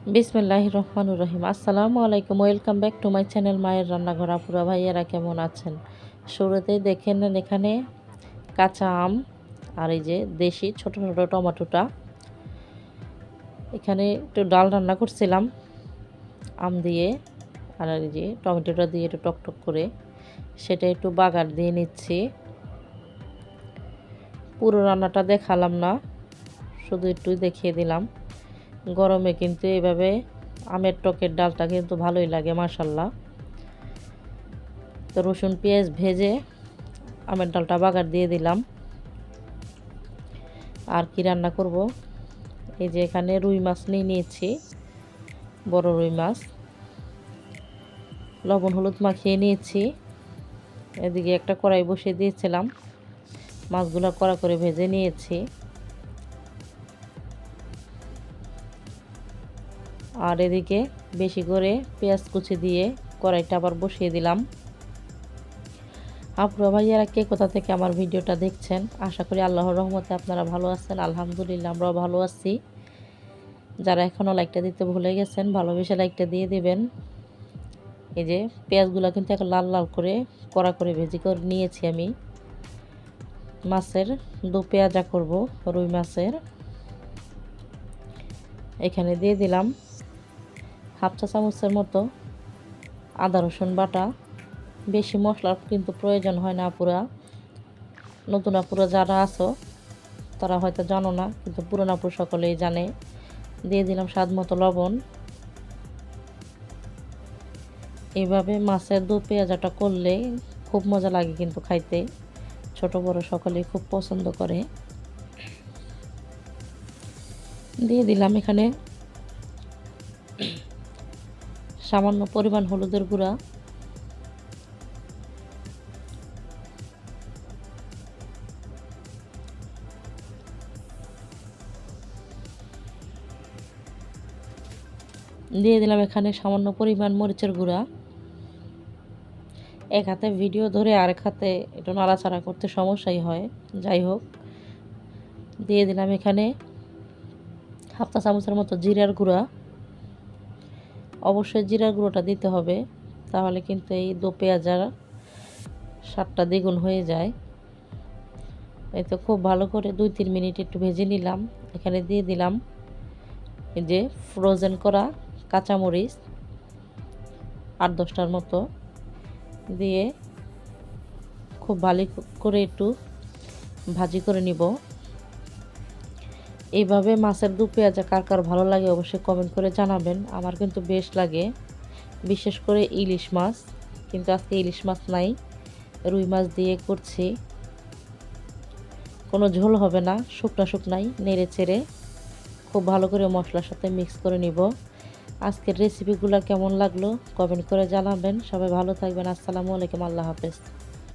বিসমিল্লাহ রহমানুর রহিম আসসালামু আলাইকুম, welcome back to my channel মায়ের রান্নাঘর। আপুরা ভাইয়েরা কেমন আছেন? শুরুতেই দেখে নেন এখানে কাঁচা আম আর এই যে দেশি ছোট ছোট টমেটোটা। এখানে একটু ডাল রান্না করছিলাম, আম দিয়ে আর এই যে টমেটোটা দিয়ে একটু টকটক করে। সেটা একটু বাগার দিয়ে নিচ্ছি। পুরো রান্নাটা দেখালাম না, শুধু একটু দেখিয়ে দিলাম। গরমে কিন্তু এইভাবে আমের টকের ডালটা কিন্তু ভালোই লাগে মাসাল্লাহ তো রসুন, পেঁয়াজ ভেজে আমের ডালটা বাগার দিয়ে দিলাম। আর কি রান্না করব? এই যে এখানে রুই মাছ নিয়ে নিয়েছি, বড় রুই মাছ। লবণ, হলুদ মাখিয়ে নিয়েছি। এদিকে একটা কড়াই বসিয়ে দিয়েছিলাম। মাছগুলো কড়া করে ভেজে নিয়েছি। আর এদিকে বেশি করে পেঁয়াজ কুচি দিয়ে কড়াইটা আবার বসিয়ে দিলাম। আপুরা ভাইয়ারা কে কোথা থেকে আমার ভিডিওটা দেখছেন? আশা করি আল্লাহর রহমতে আপনারা ভালো আছেন। আলহামদুলিল্লাহ আমরাও ভালো আছি। যারা এখনও লাইকটা দিতে ভুলে গেছেন, ভালোবেসে লাইকটা দিয়ে দেবেন। এই যে পেঁয়াজগুলো কিন্তু এখন লাল লাল করে কড়া করে ভেজি করে নিয়েছি আমি। মাছের দু পেঁয়াজা করব, রুই মাছের। এখানে দিয়ে দিলাম হাফ চা চামচের মতো আদা রসুন বাটা। বেশি মশলার কিন্তু প্রয়োজন হয় না পুরা নতুন আপুরা যারা আছো, তারা হয়তো জানো না, কিন্তু পুরোনো আপু সকলেই জানে। দিয়ে দিলাম স্বাদ মতো লবণ। এইভাবে মাছের দু পেঁয়াজাটা করলে খুব মজা লাগে কিন্তু খাইতে। ছোট বড় সকলেই খুব পছন্দ করে। দিয়ে দিলাম এখানে সামান্য পরিমাণ হলুদের গুঁড়া। দিয়ে দিলাম এখানে সামান্য পরিমাণ মরিচের গুঁড়া। এক হাতে ভিডিও ধরে আরেক হাতে একটু নাড়াচাড়া করতে সমস্যাই হয়, যাই হোক। দিয়ে দিলাম এখানে হাফটা চামচের মতো জিরার গুঁড়া। অবশ্যই জিরার গুঁড়োটা দিতে হবে, তাহলে কিন্তু এই দো পেঁয়াজার স্বাদটা দ্বিগুণ হয়ে যায়। এই তো খুব ভালো করে দুই তিন মিনিট একটু ভেজে নিলাম। এখানে দিয়ে দিলাম এই যে ফ্রোজেন করা কাঁচামরিচ আট দশটার মতো। দিয়ে খুব ভালো করে একটু ভাজি করে নিব। এইভাবে মাছের দু পেঁয়াজা কার কার ভালো লাগে অবশ্যই কমেন্ট করে জানাবেন। আমার কিন্তু বেশ লাগে, বিশেষ করে ইলিশ মাছ, কিন্তু আজকে ইলিশ মাছ নাই, রুই মাছ দিয়ে করছি। কোনো ঝোল হবে না, শুকনা শুকনাই নেড়ে চেড়ে খুব ভালো করে মশলার সাথে মিক্স করে নিব। আজকের রেসিপিগুলো কেমন লাগল কমেন্ট করে জানাবেন। সবাই ভালো থাকবেন, আসসালামু আলাইকুম, আল্লাহ হাফেজ।